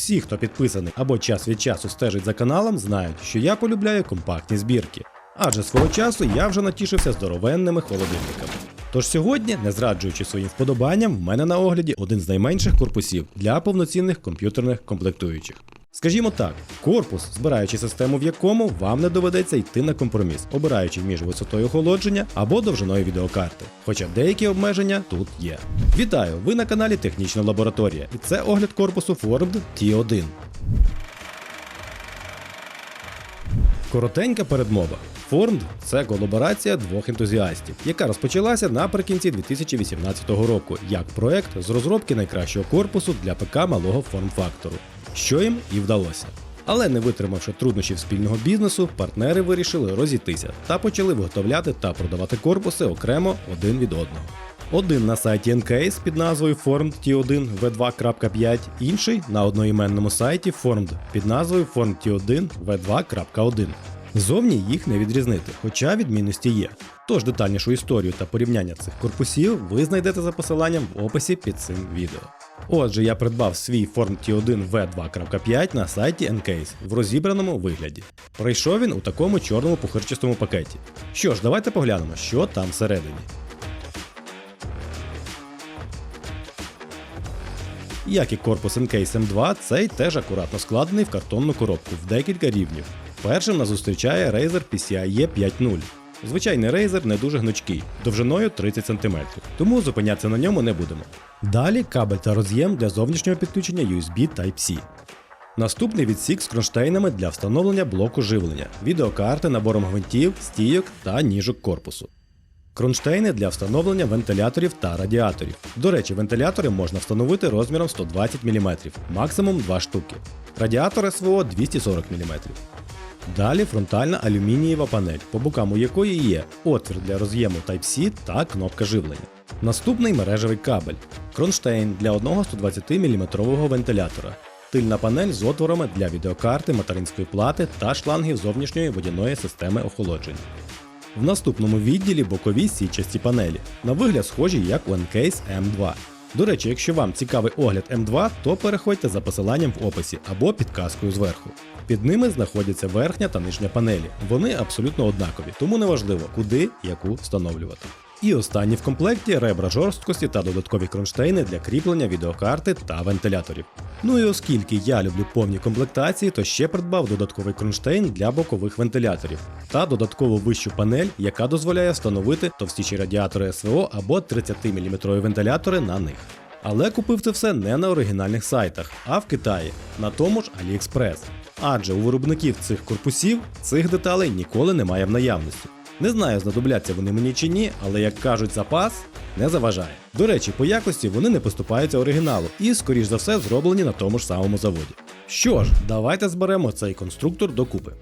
Всі, хто підписаний або час від часу стежить за каналом, знають, що я полюбляю компактні збірки. Адже свого часу я вже натішився здоровенними холодильниками. Тож сьогодні, не зраджуючи своїм вподобанням, в мене на огляді один з найменших корпусів для повноцінних комп'ютерних комплектуючих. Скажімо так, корпус, збираючи систему, в якому вам не доведеться йти на компроміс, обираючи між висотою охолодження або довжиною відеокарти. Хоча деякі обмеження тут є. Вітаю! Ви на каналі Технічна лабораторія, і це огляд корпусу Ford T1. Коротенька передмова. Форнд це колаборація двох ентузіастів, яка розпочалася наприкінці 2018 року як проект з розробки найкращого корпусу для ПК малого форм-фактору, що їм і вдалося. Але не витримавши труднощів спільного бізнесу, партнери вирішили розійтися та почали виготовляти та продавати корпуси окремо один від одного. Один на сайті Encase під назвою Formed T1 V2.5, інший на одноіменному сайті Formed під назвою Formed T1 V2.1. Зовні їх не відрізнити, хоча відмінності є. Тож детальнішу історію та порівняння цих корпусів ви знайдете за посиланням в описі під цим відео. Отже, я придбав свій Form T1 V2.5 на сайті Encase в розібраному вигляді. Прийшов він у такому чорному пухирчастому пакеті. Що ж, давайте поглянемо, що там всередині. Як і корпус Encase M2, цей теж акуратно складений в картонну коробку в декілька рівнів. Першим нас зустрічає Razer PCIe 5.0. Звичайний Razer не дуже гнучкий, довжиною 30 см, тому зупинятися на ньому не будемо. Далі кабель та роз'єм для зовнішнього підключення USB Type-C. Наступний відсік з кронштейнами для встановлення блоку живлення, відеокарти, набором гвинтів, стійок та ніжок корпусу. Кронштейни для встановлення вентиляторів та радіаторів. До речі, вентилятори можна встановити розміром 120 мм, максимум 2 штуки. Радіатор СВО 240 мм. Далі фронтальна алюмінієва панель, по бокам у якої є отвір для роз'єму Type-C та кнопка живлення. Наступний мережевий кабель, кронштейн для одного 120 мм вентилятора, тильна панель з отворами для відеокарти, материнської плати та шлангів зовнішньої водяної системи охолодження. В наступному відділі бокові січасті панелі, на вигляд схожі як у Encase M2. До речі, якщо вам цікавий огляд M2, то переходьте за посиланням в описі або підказкою зверху. Під ними знаходяться верхня та нижня панелі. Вони абсолютно однакові, тому неважливо, куди яку встановлювати. І останні в комплекті ребра жорсткості та додаткові кронштейни для кріплення відеокарти та вентиляторів. Ну і оскільки я люблю повні комплектації, то ще придбав додатковий кронштейн для бокових вентиляторів та додаткову вищу панель, яка дозволяє встановити товстіші радіатори СВО або 30-мм вентилятори на них. Але купив це все не на оригінальних сайтах, а в Китаї, на тому ж AliExpress. Адже у виробників цих корпусів цих деталей ніколи немає в наявності. Не знаю, знадобляться вони мені чи ні, але як кажуть, запас не заважає. До речі, по якості вони не поступаються оригіналу і, скоріш за все, зроблені на тому ж самому заводі. Що ж, давайте зберемо цей конструктор докупи.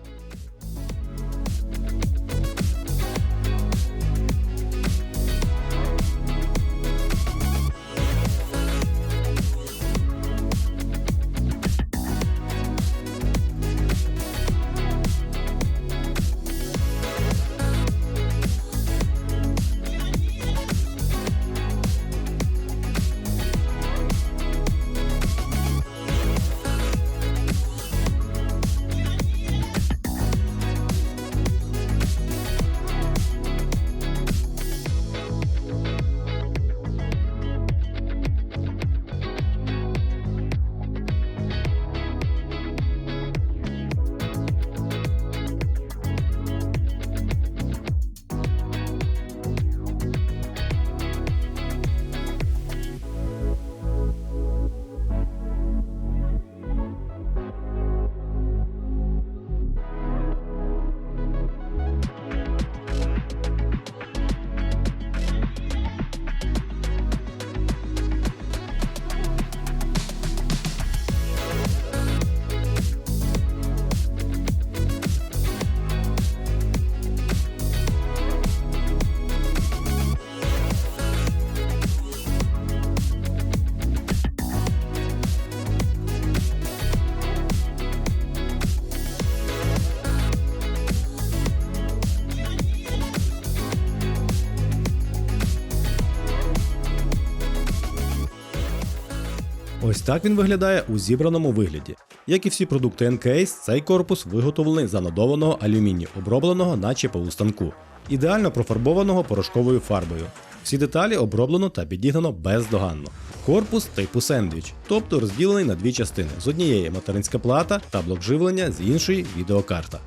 Ось так він виглядає у зібраному вигляді. Як і всі продукти Encase, цей корпус виготовлений з анодованого алюмінію, обробленого наче по станку, ідеально профарбованого порошковою фарбою. Всі деталі оброблено та підігнано бездоганно. Корпус типу сендвіч, тобто розділений на дві частини: з однієї материнська плата та блок живлення, з іншої відеокарта.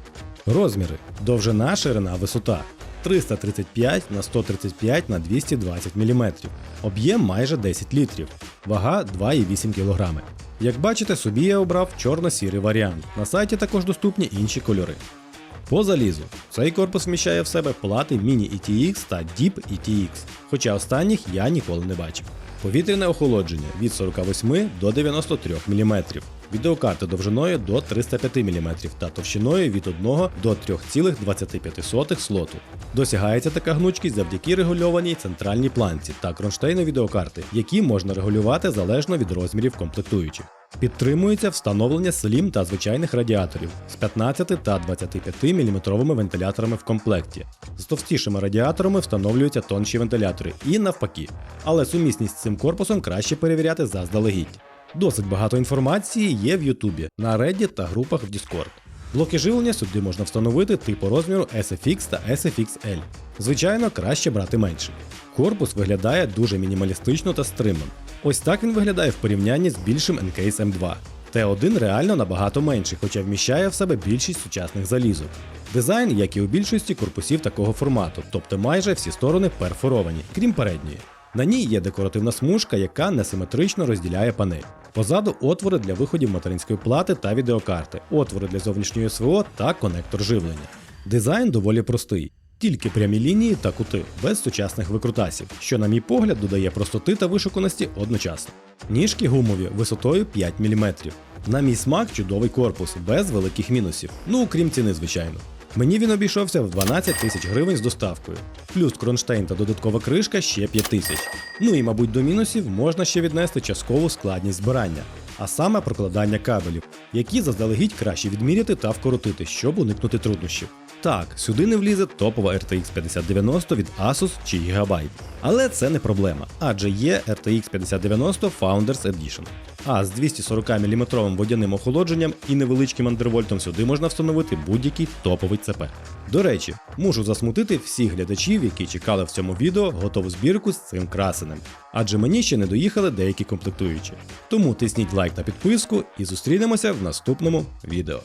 Розміри: довжина, ширина, висота 335 на 135 на 220 мм. Об'єм майже 10 літрів, вага 2,8 кг. Як бачите, собі я обрав чорно-сірий варіант. На сайті також доступні інші кольори. По залізу. Цей корпус вміщає в себе плати Mini ETX та Deep ETX, хоча останніх я ніколи не бачив. Повітряне охолодження від 48 до 93 мм, відеокарти довжиною до 305 мм та товщиною від 1 до 3,25 слоту. Досягається така гнучкість завдяки регульованій центральній планці та кронштейну відеокарти, які можна регулювати залежно від розмірів комплектуючих. Підтримується встановлення слім та звичайних радіаторів з 15 та 25 мм вентиляторами в комплекті. З товстішими радіаторами встановлюються тонші вентилятори і навпаки. Але сумісність з цим корпусом краще перевіряти заздалегідь. Досить багато інформації є в Ютубі, на Reddit та групах в Discord. Блоки живлення сюди можна встановити типу розміру SFX та SFXL. Звичайно, краще брати менший. Корпус виглядає дуже мінімалістично та стримано. Ось так він виглядає в порівнянні з більшим NCase M2. Т1 реально набагато менший, хоча вміщає в себе більшість сучасних залізок. Дизайн, як і у більшості корпусів такого формату, тобто майже всі сторони перфоровані, крім передньої. На ній є декоративна смужка, яка несиметрично розділяє панель. Позаду отвори для виходів материнської плати та відеокарти, отвори для зовнішньої СВО та конектор живлення. Дизайн доволі простий. Тільки прямі лінії та кути, без сучасних викрутасів, що, на мій погляд, додає простоти та вишуканості одночасно. Ніжки гумові висотою 5 мм. На мій смак чудовий корпус, без великих мінусів. Ну окрім ціни, звичайно. Мені він обійшовся в 12 тисяч гривень з доставкою, плюс кронштейн та додаткова кришка ще 5 тисяч. Ну і, мабуть, до мінусів можна ще віднести часткову складність збирання, а саме прокладання кабелів, які заздалегідь краще відміряти та вкоротити, щоб уникнути труднощів. Так, сюди не влізе топова RTX 5090 від Asus чи Gigabyte. Але це не проблема, адже є RTX 5090 Founders Edition. А з 240 мм водяним охолодженням і невеличким андервольтом сюди можна встановити будь-який топовий ЦП. До речі, мушу засмутити всіх глядачів, які чекали в цьому відео готову збірку з цим красенем. Адже мені ще не доїхали деякі комплектуючі. Тому тисніть лайк та підписку і зустрінемося в наступному відео.